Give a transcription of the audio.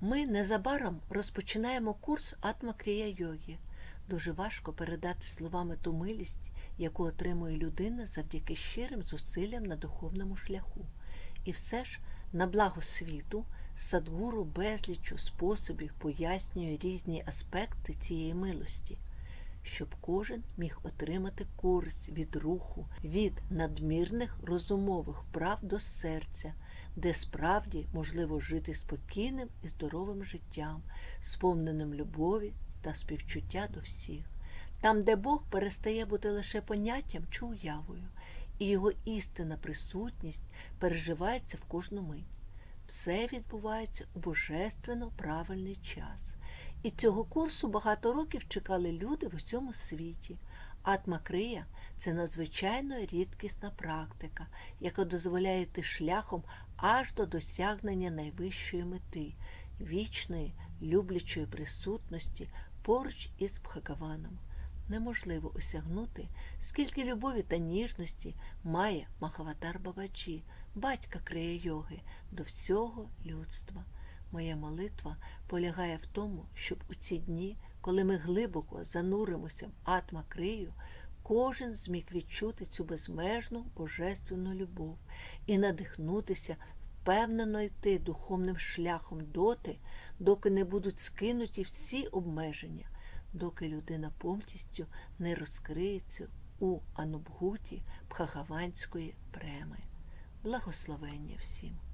Ми незабаром розпочинаємо курс Атмакрія йоги. Дуже важко передати словами ту милість, яку отримує людина завдяки щирим зусиллям на духовному шляху. І все ж, на благо світу, Садгуру безлічу способів пояснює різні аспекти цієї милості, щоб кожен міг отримати користь від руху, від надмірних розумових вправ до серця, де справді можливо жити спокійним і здоровим життям, сповненим любові та співчуття до всіх, там, де Бог перестає бути лише поняттям чи уявою, і його істинна присутність переживається в кожну мить. Все відбувається у божественно правильний час. І цього курсу багато років чекали люди в усьому світі. Атмакрия це надзвичайно рідкісна практика, яка дозволяє йти шляхом аж до досягнення найвищої мети, вічної, люблячої присутності поруч із Бхагаваном. Неможливо осягнути, скільки любові та ніжності має Махаватар Бабаджі, батька крия йоги, до всього людства. Моя молитва полягає в тому, щоб у ці дні, коли ми глибоко зануримося в атма крию, кожен зміг відчути цю безмежну божественну любов і надихнутися впевнено йти духовним шляхом доти, доки не будуть скинуті всі обмеження, доки людина повністю не розкриється у анубгуті Бхагаванської преми. Благословення всім!